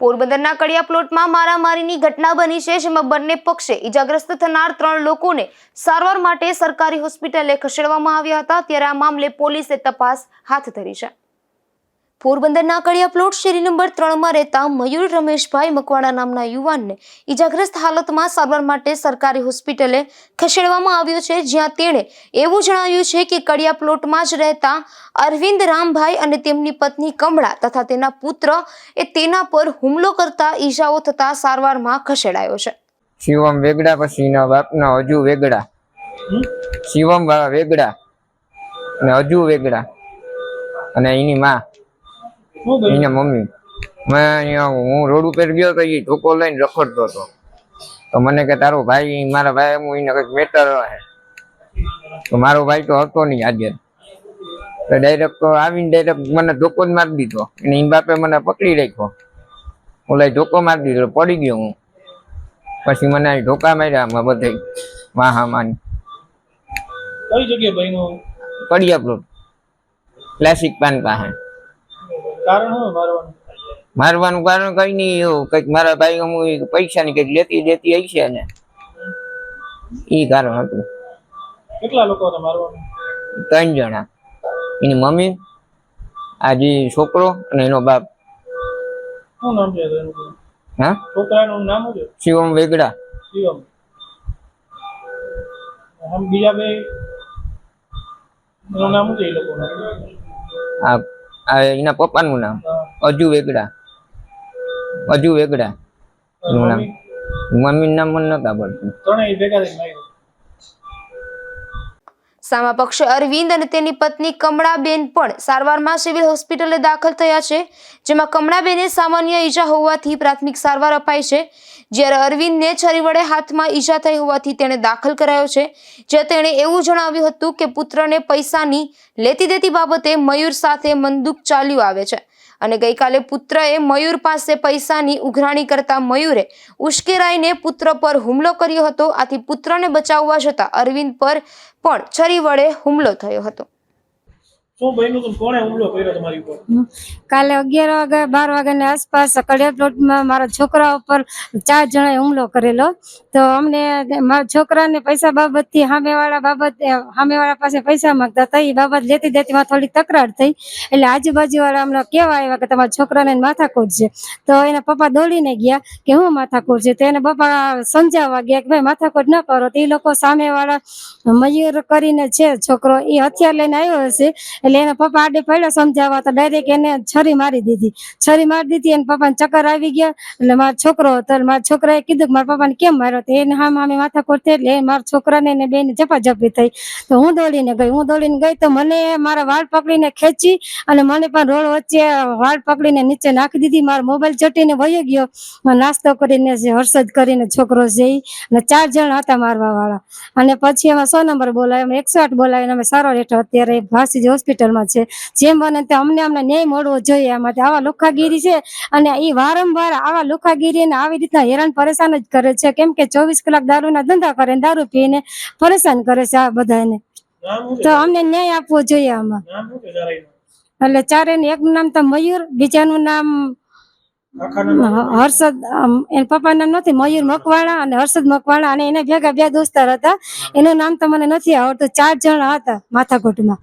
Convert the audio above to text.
પોરબંદરના કડિયા પ્લોટમાં મારામારીની ઘટના બની છે, જેમાં બંને પક્ષે ઈજાગ્રસ્ત થનાર ત્રણ લોકોને સારવાર માટે સરકારી હોસ્પિટલે ખસેડવામાં આવ્યા હતા. ત્યારે આ મામલે પોલીસે તપાસ હાથ ધરી છે. પોરબંદરના કડિયા પ્લોટ શેરી નંબર ત્રણમાં રહેતા મયુર રમેશભાઈ મકવાણા નામના યુવાનને ઈજાગ્રસ્ત હાલતમાં સારવાર માટે સરકારી હોસ્પિટલે ખસેડવામાં આવ્યો છે, જ્યાં તેણે એવું જણાવ્યું છે કે કડિયા પ્લોટમાં જ રહેતા અરવિંદ રામભાઈ અને તેમની પત્ની કમળા તથા તેના પુત્ર એ તેના પર હુમલો કરતા ઈજાઓ થતા સારવારમાં ખસેડાયો છે. શિવમ વેગડા પછીના બાપના હજુ વેગડા. શિવમ વેગડા અને હજુ વેગડા અને એની માં. એના મમ્મી. મેં અહીંયા હું રોડ ઉપર ગયો તો એ ધોકો લઈને રખડતો હતો. તો મને કે તારો ભાઈ મારા ભાઈ હું એને કંઈક મેટર હે. તો મારો ભાઈ તો હતો નહીં હાજર તો ડાયરેક્ટ આવીને ડાયરેક્ટ મને ધોકો જ મારી દીધો. અને એની બાપે મને પકડી રાખ્યો. ઓલા ધોકો મારી દીધો પડી ગયો હું. પછી મને ઢોકા ધોકા માર્યા આમાં બધે. વાહામાં કઈ જગ્યાએ ભાઈનું કડિયા પ્લોટ ક્લાસિક પાન પાસે. કારણ શું મારવાનું મારવાનું કારણ કઈ નહીં એવું કંઈક મારા ભાઈ હું પૈસા ની કંઈક લેતી દેતી હશે ને એ કારણ હતું. કેટલા લોકો હતા મારવાનું? ત્રણ જણા. એની મમ્મી આજે છોકરો અને એનો બાપ. શું નામ છે હા? છોકરાનું નામ શું શિવમ વેગડા. શિવમ. આમ બીજા બે એનું નામ શું છે એ લોકોનું? આ આ એના પપ્પાનું નામ. અજુ વેગડા. અજુ વેગડા. એનું નામ. મમ્મી. મમ્મીનું નામ મને નતા પડતું ત્રણેય ભેગા થઈને સામા પક્ષે અરવિંદ અને તેની પત્ની કમળાબેન પણ સારવારમાં સિવિલ હોસ્પિટલે દાખલ થયા છે, જેમાં કમળાબેને સામાન્ય ઈજા હોવાથી પ્રાથમિક સારવાર અપાઈ છે. જ્યારે અરવિંદને છરી વડે હાથમાં ઈજા થઈ હોવાથી તેણે દાખલ કરાયો છે જે તેણે એવું જણાવ્યું હતું કે પુત્રને પૈસાની લેતી દેતી બાબતે મયુર સાથે મંદુક ચાલ્યું આવે છે અને ગઈકાલે પુત્રએ મયુર પાસે પૈસાની ઉઘરાણી કરતા મયુરે ઉશ્કેરાઈને પુત્ર પર હુમલો કર્યો હતો, આથી પુત્રને બચાવવા જતાં અરવિંદ પર પણ છરી વડે હુમલો થયો હતો. કાલે અગિયાર વાગે બાર વાગ્યાની આસપાસ કડિયા પ્લોટમાં મારા છોકરા ઉપર ચાર જણાએ હુમલો કરેલો. તો અમને મારા છોકરાને પૈસા બાબતથી સામેવાળા બાબત સામેવાળા પાસે પૈસા માંગતા હતા. એ બાબત લેતી દેતી માં થોડી તકરાર થઈ. એટલે આજુબાજુવાળા અમને કેવા આવ્યા કે તમારા છોકરાને માથાકૂટ છે. તો એના પપ્પા દોડીને ગયા કે હું માથાકૂટ છે? તો એને પપ્પા સમજાવવા ગયા કે ભાઈ, માથાકૂટ ન કરો. તો એ લોકો સામેવાળા મયુર કરીને છે છોકરો. એ હથિયાર લઈને આવ્યો હશે. એટલે એના પપ્પા આડે પડ્યા સમજાવવા તો ડાયરેક્ટ એને છરી મારી દીધી. છરી મારી દીધી અને પપ્પાને ચક્કર આવી ગયા. એટલે મારો છોકરો હતો મારા છોકરાએ કીધું કે મારા પપ્પાને કેમ માર્યો તો એને હા હામે માથા કોરતી એટલે મારા છોકરાને ને બેને ઝપાઝપી થઈ. તો હું દોડીને ગઈ. હું દોડીને ગઈ તો મને મારા વાળ પકડીને ખેંચી અને મને પણ રોડ વચ્ચે વાળ પકડીને નીચે નાખી દીધી. મારો મોબાઈલ ચટીને વયો ગયો. નાસ્તો કરીને હર્ષદ કરીને છોકરો છે અને ચાર જણ હતા મારવા વાળા અને પછી એમાં સો નંબર બોલાવ્યો એકસો આઠ બોલાવીને અમે સારો રેટો અત્યારે ભાસીજ હોસ્પિટલમાં છે. જેમ બને તે અમને અમને ન્યાય મળવો જોઈએ. આમાંથી આવા લુખાગીરી છે અને એ વારંવાર આવા લુખાગીરી ને આવી રીતના હેરાન પરેશાન જ કરે છે. કેમ કે ચોવીસ કલાક દારૂના ધંધા કરે દારૂ પીને પરેશાન કરે છે આ બધાને. તો અમને ન્યાય આપવો જોઈએ આમાં. એટલે ચારે એકનું નામ તો મયુર બીજાનું નામ નામ? હર્ષદ એના પપ્પાનું નામ નથી મયુર મકવાણા અને હર્ષદ મકવાણા અને એને ભેગા બે દોસ્તાર હતા. એનું નામ તો મને નથી આવડતું. ચાર જણા હતા માથાકૂટમાં.